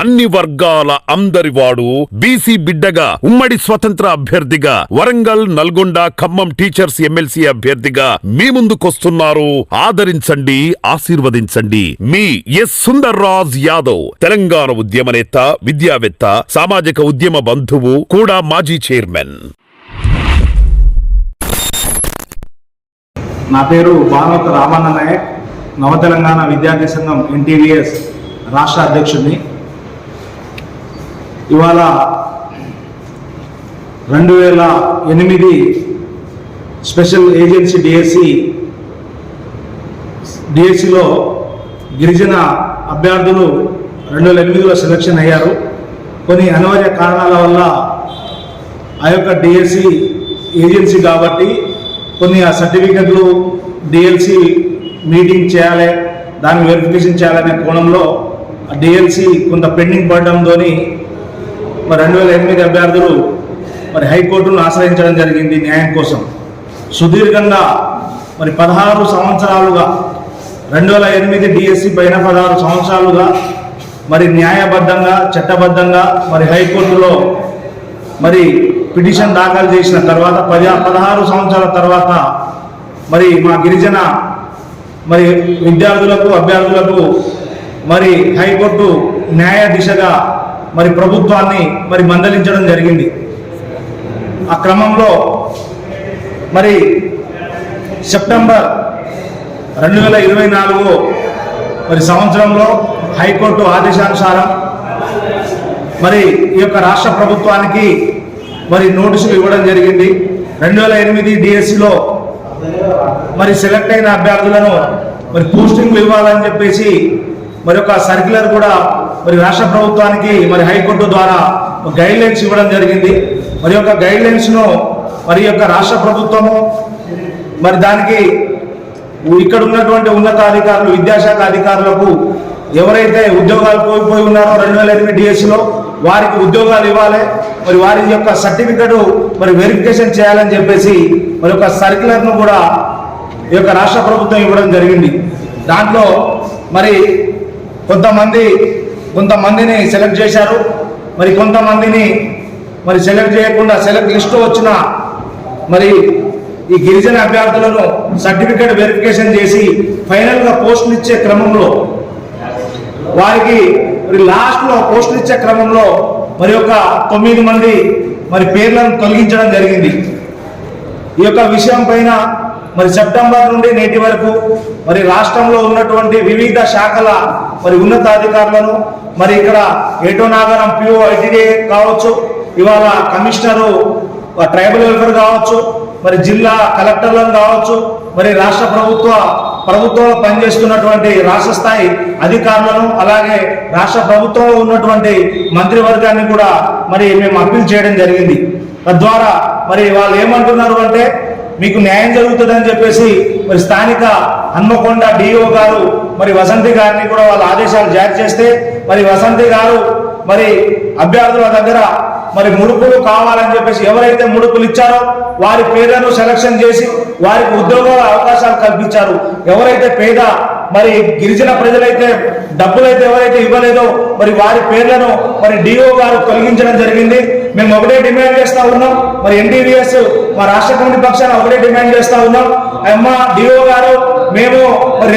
అన్ని వర్గాల అందరివాడు బీసీ బిడ్డగా ఉమ్మడి స్వతంత్ర అభ్యర్థిగా వరంగల్ నల్గొండ ఖమ్మం టీచర్స్ ఎమ్మెల్సీ అభ్యర్థిగా మీ ముందుకొస్తున్నారు. ఆదరించండి ఆశీర్వదించండి. మీ ఎస్ సుందర్ రాజ్ యాదవ్ తెలంగాణ ఉద్యమనేత విద్యావేత్త సామాజిక ఉద్యమ బంధువు కూడా మాజీ చైర్మన్. నా పేరు భానుత రామన్న నవతెలంగాణ తెలంగాణ విద్యార్థి సంఘం ఎన్టీవీఎస్ రాష్ట్ర అధ్యక్షుడిని. ఇవాళ రెండు వేల ఎనిమిది స్పెషల్ ఏజెన్సీ డిఎస్సి డిఎస్సిలో గిరిజన అభ్యర్థులు రెండు వేల ఎనిమిదిలో సెలక్షన్ అయ్యారు. కొన్ని అనివార్య కారణాల వల్ల ఆ యొక్క డిఎస్సి ఏజెన్సీ కాబట్టి కొన్ని ఆ సర్టిఫికెట్లు డిఎల్సి మీటింగ్ చేయాలి దాన్ని వెరిఫికేషన్ చేయాలనే కోణంలో డిఎల్సి కొంత పెండింగ్ పడడంతో మరి రెండు వేల ఎనిమిది అభ్యర్థులు మరి హైకోర్టును ఆశ్రయించడం జరిగింది న్యాయం కోసం. సుదీర్ఘంగా మరి పదహారు సంవత్సరాలుగా రెండు వేల ఎనిమిది డిఎస్సి పైన పదహారు సంవత్సరాలుగా మరి న్యాయబద్ధంగా చట్టబద్ధంగా మరి హైకోర్టులో మరి పిటిషన్ దాఖలు చేసిన తర్వాత పది పదహారు సంవత్సరాల తర్వాత మరి మా గిరిజన మరి విద్యార్థులకు అభ్యర్థులకు మరి హైకోర్టు న్యాయ దిశగా మరి ప్రభుత్వాన్ని మరి మందలించడం జరిగింది. ఆ క్రమంలో మరి సెప్టెంబర్ రెండు వేల ఇరవై నాలుగు మరి సంవత్సరంలో హైకోర్టు ఆదేశానుసారం మరి ఈ యొక్క రాష్ట్ర ప్రభుత్వానికి మరి నోటీసులు ఇవ్వడం జరిగింది. రెండు వేల ఎనిమిది డిఎస్సిలో మరి సెలెక్ట్ అయిన అభ్యర్థులను మరి పోస్టింగ్లు ఇవ్వాలని చెప్పేసి మరి ఒక సర్క్యులర్ కూడా మరి రాష్ట్ర ప్రభుత్వానికి మరి హైకోర్టు ద్వారా గైడ్ లైన్స్ ఇవ్వడం జరిగింది. మరి యొక్క గైడ్ లైన్స్ను మరి యొక్క రాష్ట్ర ప్రభుత్వము మరి దానికి ఇక్కడ ఉన్నటువంటి ఉన్నతాధికారులు విద్యాశాఖ అధికారులకు ఎవరైతే ఉద్యోగాలు కోల్పోయి ఉన్నారో రెండు వేల ఎనిమిది డిఎస్సిలో వారికి ఉద్యోగాలు ఇవ్వాలి. మరి వారి యొక్క సర్టిఫికెట్ మరి వెరిఫికేషన్ చేయాలని చెప్పేసి మరి యొక్క సర్క్యులర్ను కూడా ఈ యొక్క రాష్ట్ర ప్రభుత్వం ఇవ్వడం జరిగింది. దాంట్లో మరి కొంతమంది కొంతమందిని సెలెక్ట్ చేశారు. మరి కొంతమందిని మరి సెలెక్ట్ చేయకుండా సెలెక్ట్ లిస్టు వచ్చిన మరి ఈ గిరిజన అభ్యర్థులను సర్టిఫికేట్ వెరిఫికేషన్ చేసి ఫైనల్గా పోస్టులు ఇచ్చే క్రమంలో వారికి మరి లాస్ట్లో పోస్టులు ఇచ్చే క్రమంలో మరి ఒక తొమ్మిది మంది మరి పేర్లను తొలగించడం జరిగింది. ఈ యొక్క విషయం పైన మరి సెప్టెంబర్ నుండి నేటి వరకు మరి రాష్ట్రంలో ఉన్నటువంటి వివిధ శాఖల మరి ఉన్నతాధికారులను మరి ఇక్కడ ఏటో నాగరం పిఓ ఐటీడీ కావచ్చు ఇవాళ కమిషనరు ట్రైబల్ వెల్ఫేర్ కావచ్చు మరి జిల్లా కలెక్టర్లను కావచ్చు మరి రాష్ట్ర ప్రభుత్వ ప్రభుత్వంలో పనిచేస్తున్నటువంటి రాష్ట్ర స్థాయి అధికారులను అలాగే రాష్ట్ర ప్రభుత్వంలో ఉన్నటువంటి మంత్రివర్గాన్ని కూడా మరి మేము అప్పీల్ చేయడం జరిగింది. తద్వారా మరి వాళ్ళు ఏమంటున్నారు అంటే మీకు న్యాయం జరుగుతుందని చెప్పేసి మరి స్థానిక హన్మకొండ డిఓ గారు మరి వసంతి గారిని కూడా వాళ్ళ ఆదేశాలు జారీ చేస్తే మరి వసంతి గారు మరి అభ్యర్థుల దగ్గర మరి ముడుపులు కావాలని చెప్పేసి ఎవరైతే ముడుపులు ఇచ్చారో వారి పేర్లను సెలక్షన్ చేసి వారికి ఉద్యోగాల అవకాశాలు కల్పించారు. ఎవరైతే పేద మరి గిరిజన ప్రజలైతే డబ్బులైతే ఎవరైతే ఇవ్వలేదో మరి వారి పేర్లను మరి డిఓ గారు తొలగించడం జరిగింది. మేము ఒకటే డిమాండ్ చేస్తా ఉన్నాం. మరి ఎన్టీవీఎస్ మా రాష్ట్ర కమిటీ పక్షాన ఒకటే డిమాండ్ చేస్తా ఉన్నాం. అమ్మ డిఓ గారు మేము మరి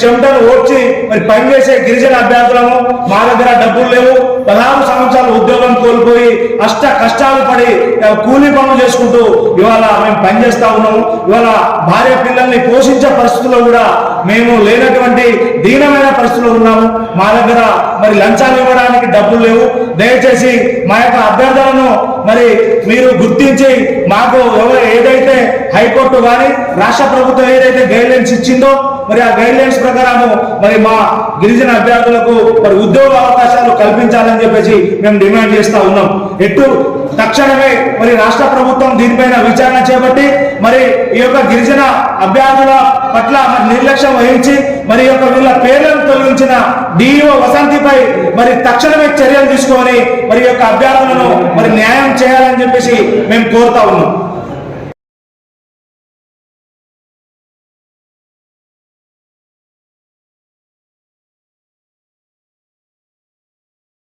చెమటను ఓడ్చి మరి పనిచేసే గిరిజన అభ్యర్థులము మా దగ్గర డబ్బులు లేవు. పదహారు సంవత్సరాలు ఉద్యోగం కోల్పోయి అష్ట కష్టాలు పడి కూలి కూలీ పనులు చేసుకుంటూ ఇవాళ మేము పనిచేస్తా ఉన్నాము. ఇవాళ భార్య పిల్లల్ని పోషించే పరిస్థితుల్లో కూడా మేము లేనటువంటి దీనమైన పరిస్థితుల్లో ఉన్నాము. మా దగ్గర మరి లంచాలు ఇవ్వడానికి డబ్బులు లేవు. దయచేసి మా యొక్క అభ్యర్థులను మరి మీరు గుర్తించి మాకు ఎవరు ఏదైతే హైకోర్టు కానీ రాష్ట్ర ప్రభుత్వం ఏదైతే గైడ్లైన్స్ ఇచ్చిందో మరి ఆ గైడ్ లైన్స్ ప్రకారము మరి మా గిరిజన అభ్యర్థులకు మరి ఉద్యోగ అవకాశాలు కల్పించాలని చెప్పేసి మేము డిమాండ్ చేస్తా ఉన్నాం. ఎటు తక్షణమే మరి రాష్ట్ర ప్రభుత్వం దీనిపైన విచారణ చేపట్టి మరి ఈ యొక్క గిరిజన అభ్యర్థుల పట్ల మరి నిర్లక్ష్యం వహించి మరి యొక్క వీళ్ళ పేర్లను తొలగించిన డిఇఓ వసంతిపై మరి తక్షణమే చర్యలు తీసుకొని మరి యొక్క అభ్యర్థులను మరి న్యాయం చేయాలని చెప్పేసి మేము కోరుతా ఉన్నాం.